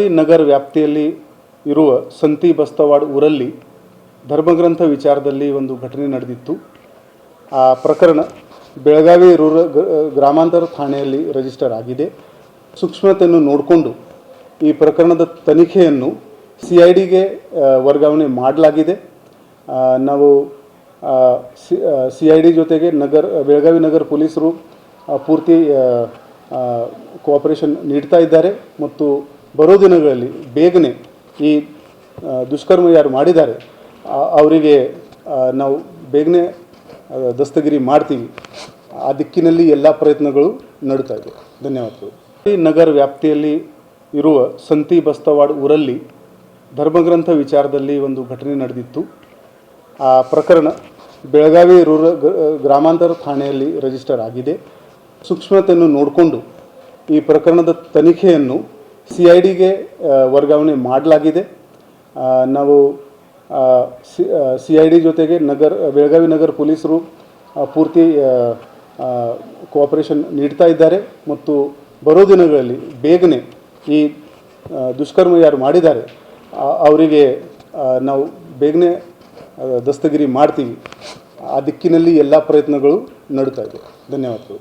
ನಗರ ವ್ಯಾಪ್ತಿಯಲ್ಲಿ ಇರುವ ಸಂತಿ ಬಸ್ತವಾಡ್ ಊರಲ್ಲಿ ಧರ್ಮಗ್ರಂಥ ವಿಚಾರದಲ್ಲಿ ಒಂದು ಘಟನೆ ನಡೆದಿತ್ತು. ಆ ಪ್ರಕರಣ ಬೆಳಗಾವಿ ರೂರ ಗ್ರಾಮಾಂತರ ಠಾಣೆಯಲ್ಲಿ ರಿಜಿಸ್ಟರ್ ಆಗಿದೆ. ಸೂಕ್ಷ್ಮತೆಯನ್ನು ನೋಡಿಕೊಂಡು ಈ ಪ್ರಕರಣದ ತನಿಖೆಯನ್ನು ಸಿ ಐ ಡಿಗೆ ವರ್ಗಾವಣೆ ಮಾಡಲಾಗಿದೆ. ನಾವು ಸಿ ಐ ಡಿ ಜೊತೆಗೆ ನಗರ, ಬೆಳಗಾವಿ ನಗರ ಪೊಲೀಸರು ಪೂರ್ತಿ ಕೋಆಪರೇಷನ್ ನೀಡ್ತಾ ಇದ್ದಾರೆ ಮತ್ತು ಬರೋ ದಿನಗಳಲ್ಲಿ ಬೇಗನೆ ಈ ದುಷ್ಕರ್ಮ ಯಾರು ಮಾಡಿದ್ದಾರೆ ಅವರಿಗೆ ನಾವು ಬೇಗನೆ ದಸ್ತಗಿರಿ ಮಾಡ್ತೀವಿ. ಆ ದಿಕ್ಕಿನಲ್ಲಿ ಎಲ್ಲ ಪ್ರಯತ್ನಗಳು ನಡೀತಾ ಇದೆ. ಧನ್ಯವಾದಗಳು. ಈ ನಗರ ವ್ಯಾಪ್ತಿಯಲ್ಲಿ ಇರುವ ಸಂತಿ ಬಸ್ತವಾಡ್ ಊರಲ್ಲಿ ಧರ್ಮಗ್ರಂಥ ವಿಚಾರದಲ್ಲಿ ಒಂದು ಘಟನೆ ನಡೆದಿತ್ತು. ಆ ಪ್ರಕರಣ ಬೆಳಗಾವಿ ರೂರ ಗ್ರಾಮಾಂತರ ಠಾಣೆಯಲ್ಲಿ ರಿಜಿಸ್ಟರ್ ಆಗಿದೆ. ಸೂಕ್ಷ್ಮತೆಯನ್ನು ನೋಡಿಕೊಂಡು ಈ ಪ್ರಕರಣದ ತನಿಖೆಯನ್ನು ಸಿ ಐ ಡಿಗೆ ವರ್ಗಾವಣೆ ಮಾಡಲಾಗಿದೆ. ನಾವು ಸಿ ಐ ಡಿ ಜೊತೆಗೆ ನಗರ, ಬೆಳಗಾವಿ ನಗರ ಪೊಲೀಸರು ಪೂರ್ತಿ ಕೋಆಪರೇಷನ್ ನೀಡ್ತಾ ಇದ್ದಾರೆ. ಮತ್ತು ಬರೋ ದಿನಗಳಲ್ಲಿ ಬೇಗನೆ ಈ ದುಷ್ಕರ್ಮ ಯಾರು ಮಾಡಿದ್ದಾರೆ ಅವರಿಗೆ ನಾವು ಬೇಗನೆ ದಸ್ತಗಿರಿ ಮಾಡ್ತೀವಿ. ಆ ದಿಕ್ಕಿನಲ್ಲಿ ಎಲ್ಲ ಪ್ರಯತ್ನಗಳು ನಡೀತಾ ಇದೆ. ಧನ್ಯವಾದಗಳು.